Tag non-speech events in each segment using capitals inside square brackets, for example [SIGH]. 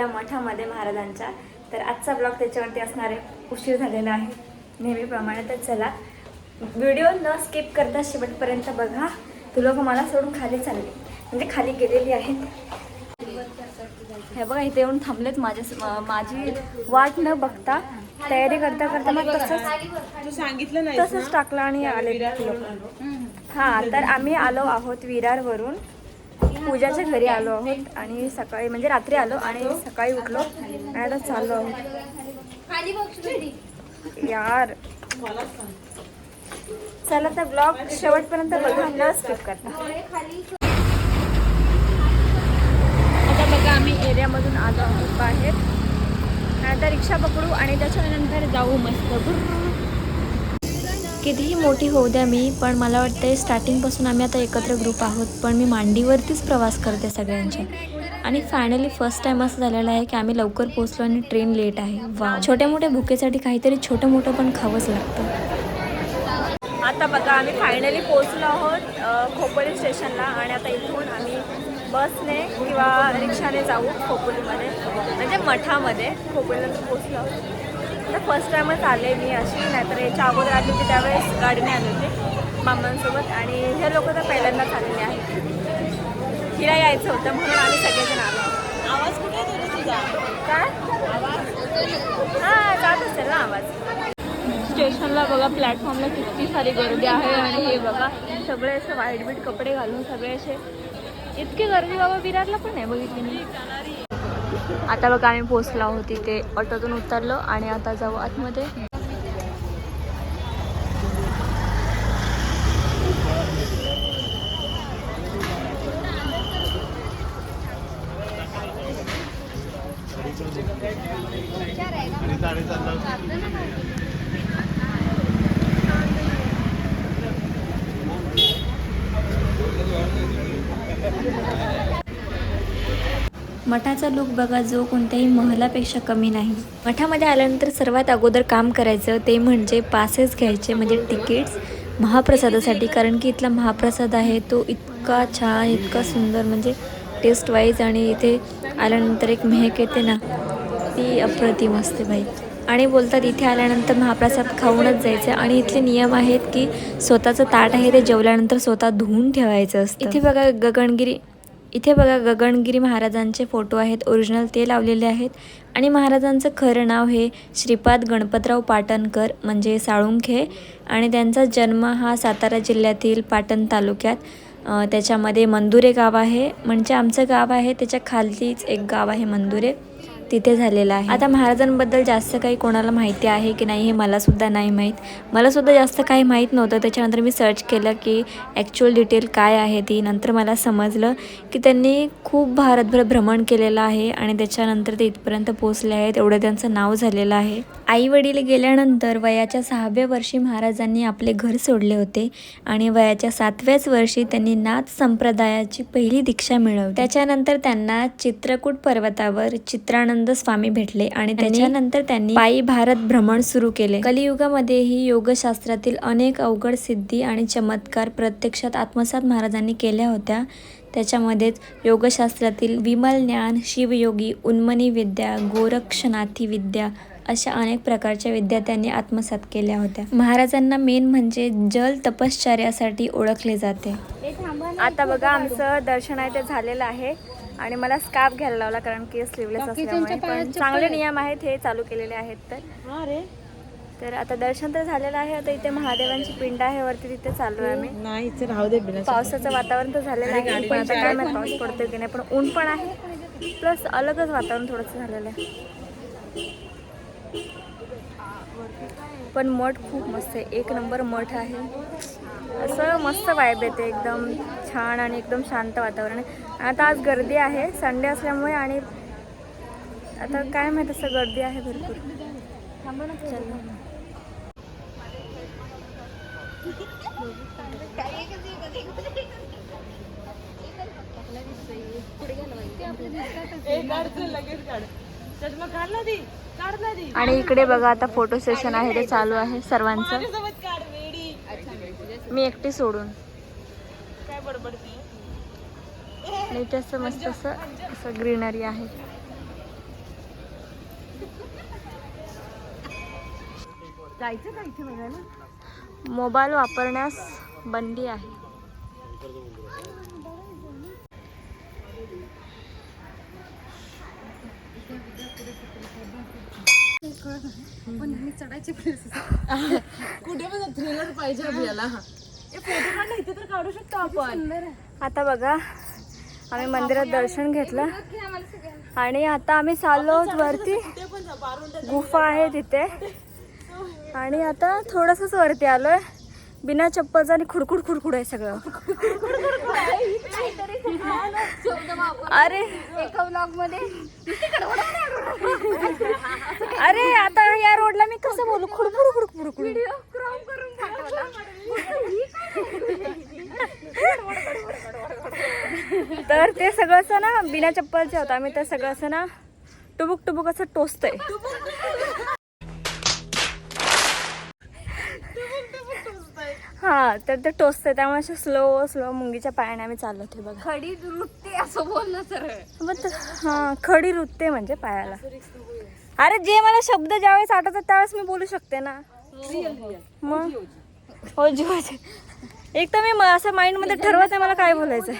आलेला मठामध्ये महाराजांच्या तर आजचा ब्लॉग त्याच्यावरती असणार आहे. उशीर झालेला आहे. नेहमीप्रमाणे तर चला. व्हिडिओ न स्किप करता शेवटपर्यंत बघा. तू लोक मला सोडून खाली चालले. म्हणजे खाली गेलेली आहेत. हे बघा इथे येऊन थांबलेत माझ्या माझी वाट न बघता तयारी करता करता मग तसंच सांगितलं नाही तसंच टाकलं आणि आले हा तर आम्ही आलो आहोत विरारवरून. पूजाच्या घरी आलो आहोत आणि सकाळी म्हणजे रात्री आलो आणि सकाळी उठलो आणि आता चाललो आहोत. यार. चला तर ब्लॉग शेवटपर्यंत बघा न स्किप करता. आता बघा आम्ही एरियामधून आलो आहोत बाहेर. आता रिक्षा पकडू आणि त्याच्यानंतर जाऊ मस्त. कितीही मोठी होऊ द्या मी पण मला वाटतंय स्टार्टिंगपासून आम्ही आता एकत्र ग्रुप आहोत पण मी मांडीवरतीच प्रवास करते सगळ्यांच्या. आणि फायनली फर्स्ट टाईम असं झालेलं आहे की आम्ही लवकर पोहोचलो आणि ट्रेन लेट आहे. वा छोट्या मोठ्या भुकेसाठी काहीतरी छोटं मोठं पण खावंच लागतं. आता बघा आम्ही फायनली पोहोचलो आहोत खोपोली स्टेशनला आणि आता इथून आम्ही बसने किंवा रिक्षाने जाऊ खोपोलीमध्ये. म्हणजे मठामध्ये खोपोलीला पोचलो पोहोचलो आहोत. आता फर्स्ट टाइमच आले मी अशी नाहीतर याच्या अगोदर आली होती त्यावेळेस गाडीने आले होते मामांसोबत आणि हे लोक तर पहिल्यांदाच आलेले आहेत. हिला यायचं होतं म्हणून आम्ही सगळेजण आलो. आवाज कुठे तुझा? काय? हां जात असेल ना आवाज. स्टेशनला बघा प्लॅटफॉर्मला किती सारी गर्दी आहे आणि हे बघा सगळे असे वाईट बीट कपडे घालून सगळे असे. इतकी गर्दी बाबा विरारला पण आहे बघितली मी. आता बघा आम्ही पोचलो आहोत तिथे ऑटोतून उतरलो आणि आता जाऊ आतमध्ये. मठाचा लुक बघा जो कोणत्याही महलापेक्षा कमी नाही. मठामध्ये आल्यानंतर सर्वात अगोदर काम करायचं ते म्हणजे पासेस घ्यायचे म्हणजे तिकीट्स महाप्रसादासाठी. कारण की इथला महाप्रसाद आहे तो इतका छान इतका सुंदर म्हणजे टेस्ट वाईज आणि इथे आल्यानंतर एक मेहक येते ना ती अप्रतिम असते बाई. आणि बोलतात इथे आल्यानंतर महाप्रसाद खाऊनच जायचं. आणि इथले नियम आहेत की स्वतःचं ताट आहे ते जेवल्यानंतर स्वतः धुवून ठेवायचं असतं. इथे बघा गगनगिरी इथे बघा गगनगिरी महाराजांचे फोटो आहेत ओरिजिनल ते लावलेले आहेत. आणि महाराजांचं खरं नाव हे श्रीपाद गणपतराव पाटणकर म्हणजे साळुंखे. आणि त्यांचा जन्म हा सातारा जिल्ह्यातील पाटण तालुक्यात त्याच्यामध्ये मंदुरे गाव आहे. म्हणजे आमचं गाव आहे त्याच्या खालतीच एक गाव आहे मंदुरे. तिथे झालेला आहे. आता महाराजांबद्दल जास्त काही कोणाला माहिती आहे की नाही हे मलासुद्धा नाही माहीत. मला सुद्धा जास्त काही माहीत नव्हतं. त्याच्यानंतर मी सर्च केलं की ॲक्च्युअल डिटेल काय आहे ती. नंतर मला समजलं की त्यांनी खूप भारतभर भ्रमण केलेलं आहे आणि त्याच्यानंतर ते इथपर्यंत पोहोचले आहेत. एवढं त्यांचं नाव झालेलं आहे. आई वडील गेल्यानंतर वयाच्या सहाव्या वर्षी महाराजांनी आपले घर सोडले होते आणि वयाच्या सातव्याच वर्षी त्यांनी नाथ संप्रदायाची पहिली दीक्षा मिळवली. त्याच्यानंतर त्यांना चित्रकूट पर्वतावर चित्रानंद स्वामी भेटले आणि त्याच्यानंतर त्यांनी पायी भारत भ्रमण सुरू केले. कलियुगामध्येही योगशास्त्रातील अनेक अवघड सिद्धी आणि चमत्कार प्रत्यक्षात आत्मसात महाराजांनी केल्या होत्या. त्याच्यामध्येच योगशास्त्रातील विमल ज्ञान शिवयोगी उन्मनी विद्या गोरक्षनाथी विद्या अशा अनेक प्रकारच्या विद्या त्यांनी आत्मसात केल्या होत्या. महाराजांना मेन म्हणजे जल तपश्चर्यासाठी ओळखले जाते. आता बघा आमचं दर्शन आहे ते झालेलं आहे. आणि मला स्कार्फ घ्यायला लावला कारण की स्लीवलेस असल्यामुळे. पण चांगले नियम आहेत हे चालू केलेले आहेत तर. तर आता दर्शन तर झालेलं आहे आता इथे महादेवांची पिंड आहे वरती तिथे चालू आहे आम्ही नाही पावसाचं वातावरण तर झालेलं आहे पण आता काय माहीत पाऊस पडतोय की नाही पण ऊन पण आहे. प्लस अलगच वातावरण थोडंसं झालेलं आहे. पण मठ खूप मस्त आहे एक नंबर मठ आहे. असं मस्त वाईब येते एकदम छान आणि एकदम शांत वातावरण आहे. आता आज गर्दी आहे संडे असल्यामुळे आणि आता काय माहीत असं गर्दी आहे भरपूर. आणि इकडे बघा आता फोटो सेशन आहे ते चालू आहे सर्वांचं. मी एकटी सोडून. काय मस्त असं असं ग्रीनरी आहे. जायचं का इथे बघायला? मोबाईल वापरण्यास बंदी आहे. [LAUGHS] कुठे पण थ्रिलर पाहिजे आपल्याला. हे फोटो काढ ना, इथे तर काढू शकतो आपण. आता बघा आम्ही मंदिरात दर्शन घेतलं. आणि आता आम्ही चाललो वरती. पण गुफा आहे तिथे. [LAUGHS] आणि आता थोडंसंच वरती आलोय. बिना चप्पलचं आणि खुडखुड खुडखुड आहे सगळं. अरे. एका ब्लॉगमध्ये. अरे आता या रोडला मी कसं बोलू? खुडखुड खुडखुड खुडखुड. क्रॉप करून पाठवला तर ते सगळं असं ना बिना चप्पलचे होतं. आम्ही तर सगळं असं ना टुबुक टुबुक असं टोचतंय. हा तर ते टोचतंय. त्यामुळे असं स्लो स्लो मुंगीच्या पायाने आम्ही चाललो होते बघा. खडी रुटते असं बोलणं सर मग हा खडी रुतते म्हणजे पायाला. अरे जे मला शब्द ज्यावेळेस आठवतात त्यावेळेस मी बोलू शकते ना? मग? हो जीवाचे एक तर मी म- असं माइंडमध्ये ठरवत आहे मला काय बोलायचं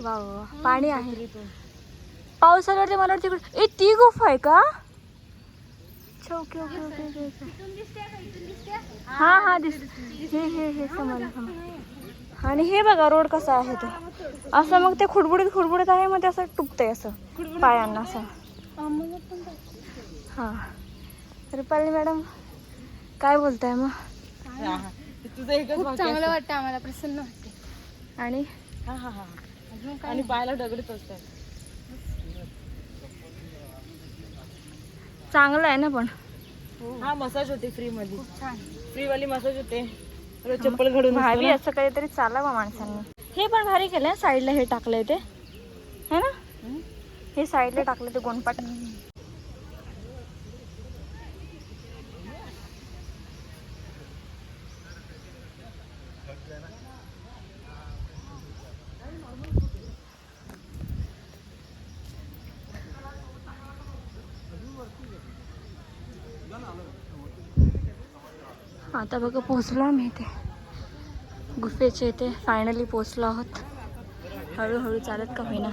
वा वा वा. पाणी आहे. पाऊस ते मला तिकडे ए ती गुफा आहे का? अच्छा, okay okay okay okay. Okay हा हा दिस हे हे हे समजलं समजलं आणि हे बघा रोड कसा आहे तो. असं मग ते खुडबुडीत खुडबुडीत आहे मग ते असं टुकतंय असं पायांना असं. हा. रुपाली मॅडम काय बोलताय मग? खूप चांगलं. वाटतं आम्हाला प्रसन्न वाटते. आणि? हा हा हा. आणि पायाला असतात. चांगलं आहे ना पण. हा मसाज होते फ्री मध्ये फ्री वाली मसाज होते. रोज चप्पल घडून भारी असं काहीतरी चालावं माणसांनी. हे पण भारी केलंय साईडला हे टाकलंय ते. है ना? हे साईडला टाकलं ते गोनपाट आता बघा पोचलो आम्ही इथे. गुफेच्या इथे फायनली पोचलो आहोत. हळूहळू चालत का होईना.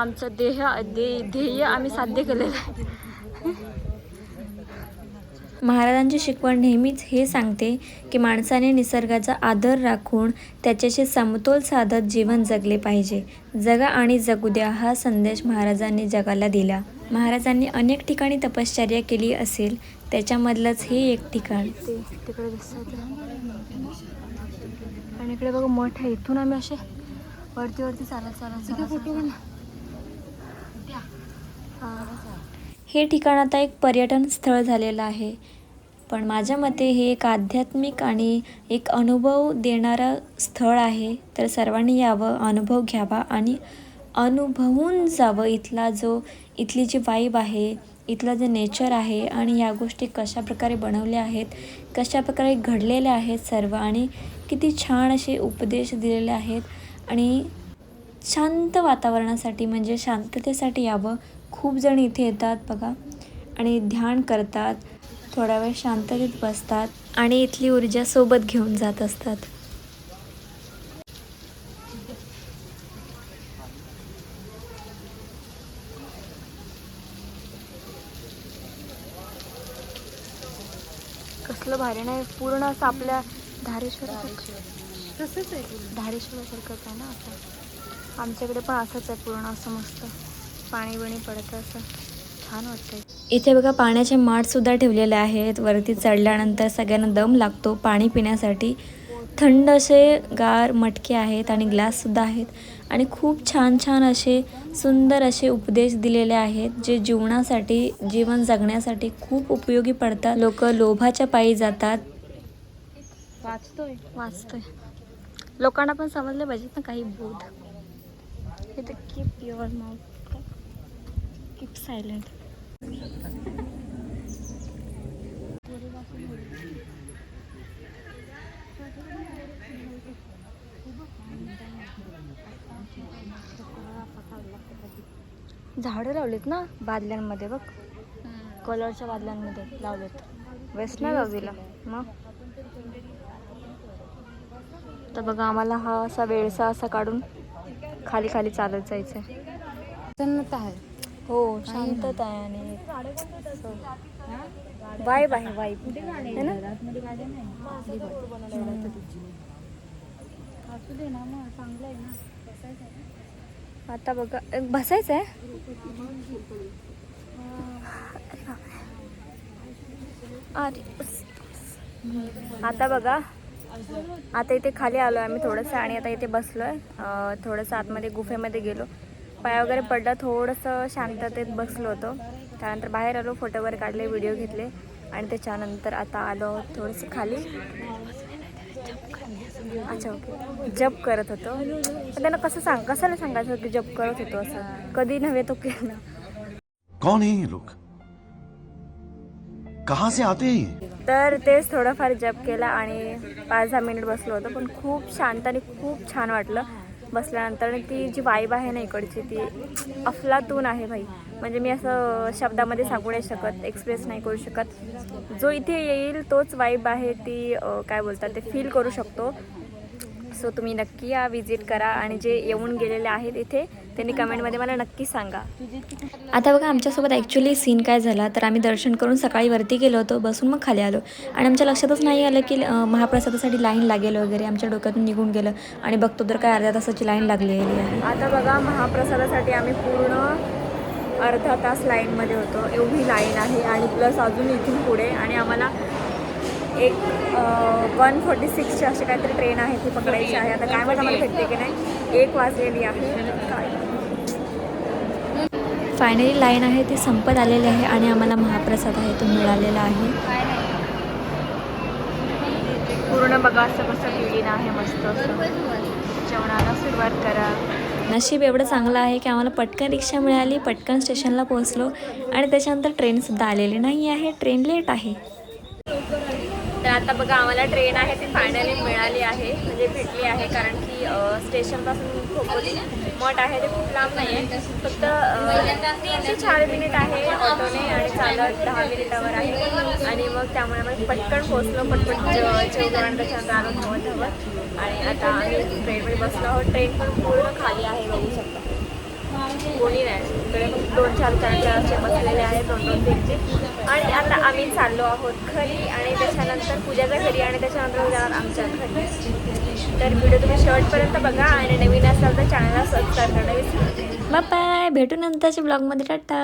आमचं देह दे ध्येय आम्ही साध्य केलेलं आहे. महाराजांची शिकवण नेहमीच हे सांगते की माणसाने निसर्गाचा आदर राखून त्याच्याशी समतोल साधत जीवन जगले पाहिजे. जगा आणि जगू द्या हा संदेश महाराजांनी जगाला दिला. महाराजांनी अनेक ठिकाणी तपश्चर्या केली असेल त्याच्यामधलंच हे एक ठिकाण. तिकडे आणि इकडे बघा मठ आहे. इथून आम्ही असे वरती वरती चालत चालत चालत फोटो हे ठिकाण आता एक पर्यटन स्थळ झालेलं आहे. पण माझ्या मते हे एक आध्यात्मिक आणि एक अनुभव देणारं स्थळ आहे. तर सर्वांनी यावं अनुभव घ्यावा आणि अनुभवून जावं इथला जो इथली जी वाईब आहे इथलं जे नेचर आहे आणि या गोष्टी कशा प्रकारे बनवल्या आहेत कशा प्रकारे घडलेल्या आहेत सर्व आणि किती छान असे उपदेश दिलेले आहेत आणि शांत वातावरणासाठी म्हणजे शांततेसाठी यावं. खूप जण इथे येतात बघा आणि ध्यान करतात थोडा वेळ शांततेत बसतात आणि इथली ऊर्जा सोबत घेऊन जात असतात. भारी नाही पूर्ण असं आपल्या धारेश्वरासारखं. तसंच आहे धारेश्वरासारखंच आहे ना असं. आमच्याकडे पण असंच आहे पूर्ण असं मस्त. पाणी बिणी पडतं असं. छान वाटतंय. इथे बघा पाण्याचे माठ सुद्धा ठेवलेले आहेत. वरती चढल्यानंतर सगळ्यांना दम लागतो. पाणी पिण्यासाठी थंड असे गार मटके आहेत आणि ग्लाससुद्धा आहेत. आणि खूप छान छान असे सुंदर असे उपदेश दिलेले आहेत जे जीवनासाठी जीवन जगण्यासाठी खूप उपयोगी पडतात. लोक लोभाच्या पायी जातात. वाचतोय? वाचतोय. लोकांना पण समजले पाहिजेत ना काही बोध. हे तर keep your mouth keep silent झाडं लावलीत ना बादल्यांमध्ये बघ. कलरच्या बादल्यांमध्ये लावलेत. वेस्ट नाही लावू दिला. मग? तर बघा आम्हाला हा असा वेळसा असा काढून खाली खाली चालत जायचं आहे प्रसन्नता आहे. हो शांतता आहे आणि वाईब आहे वाईब है ना? असू दे ना मग चांगलं आहे ना. आता बघा बसायचं आहे आता बघा आता इथे खाली आलो आम्ही थोडंसं आणि आता इथे बसलो आहे थोडंसं आतमध्ये गुफेमध्ये गेलो. पाय वगैरे पडला थोडंसं शांततेत बसलो होतो. त्यानंतर बाहेर आलो फोटो वगैरे काढले व्हिडिओ घेतले. आणि त्याच्यानंतर आता आलो थोडंसं खाली. अच्छा ओके जप करत होतो. त्यांना कसं सांग कशाला सांगायचं की जप करत होतो असं? कधी नव्हे तो केलं. कौन है ये लोग? कहां से आते हैं तर तेच थोडंफार जप केला आणि पाच दहा मिनिट बसलो होतो. पण खूप शांत आणि खूप छान वाटलं. बसल्यानंतर ती जी वाईब आहे ना इकडची ती अफलातून आहे भाई. म्हणजे मी असं शब्दामध्ये सांगू नाही शकत एक्सप्रेस नाही करू शकत. जो इथे येईल तोच वाईब आहे ती काय बोलतात ते फील करू शकतो. सो तुम्ही नक्की या विजिट करा आणि जे येऊन गेलेले आहेत इथे त्यांनी कमेंटमध्ये मला नक्की सांगा. आता बघा आमच्यासोबत ॲक्च्युली सीन काय झाला तर आम्ही दर्शन करून सकाळी वरती गेलो होतो बसून मग खाली आलो. आणि आमच्या लक्षातच नाही आलं की महाप्रसादासाठी लाईन लागेल वगैरे आमच्या डोक्यातून निघून गेलं. आणि बघतो तर काय अर्ध्या तासाची लाईन लागलेली आहे. आता बघा महाप्रसादासाठी आम्ही पूर्ण अर्धा तास लाईनमध्ये होतो. एवढी लाईन आहे आणि प्लस अजून इथून पुढे. आणि आम्हाला एक वन फोर्टी सिक्सची अशी काहीतरी ट्रेन आहे ती पकडायची आहे. आता काय माहिती आम्हाला भेटते की नाही? एक वाजलेली आहे. काय? फायनली लाईन आहे ती संपत आलेली आहे आणि आम्हाला महाप्रसाद आहे तो मिळालेला आहे. पूर्ण बघा असं कसं क्लीन आहे मस्त जेवणाला सुरुवात करा. नशीब एवढं चांगलं आहे की आम्हाला पटकन रिक्षा मिळाली पटकन स्टेशनला पोहोचलो आणि त्याच्यानंतर ट्रेनसुद्धा आलेली नाही आहे. ट्रेन लेट आहे. तर आता बघा आम्हाला ट्रेन आहे ती फायनली मिळाली आहे म्हणजे भेटली आहे कारण की स्टेशनपासून खोपोली मठ आहे ते खूप लांब नाही आहे फक्त तीन ते चार मिनिट आहे ऑटोने आणि चालत दहा मिनिटावर आहे. आणि मग त्यामुळे आम्ही पटकन पोहोचलो पटकन जेवण जेवलो आणि त्याच्यानंतर धावत धावत. आणि आता आम्ही ट्रेनमध्ये बसलो आहोत. ट्रेन पण पूर्ण खाली आहे बघू शकता. कोणी नाही. इकडे दोन चार जणांचे असे बसलेले आहेत दोन दोन तीनचे आणि आता आम्ही चाललो आहोत घरी आणि त्याच्यानंतर पूजाच्या घरी आणि त्याच्यानंतर जाणार आमच्या घरी. तर व्हिडिओ तुम्ही शेवटपर्यंत बघा आणि नवीन असाल तर चॅनलला सबस्क्राईब करायला विसरू बाय भेटू नंतरच्या ब्लॉगमध्ये टाटा.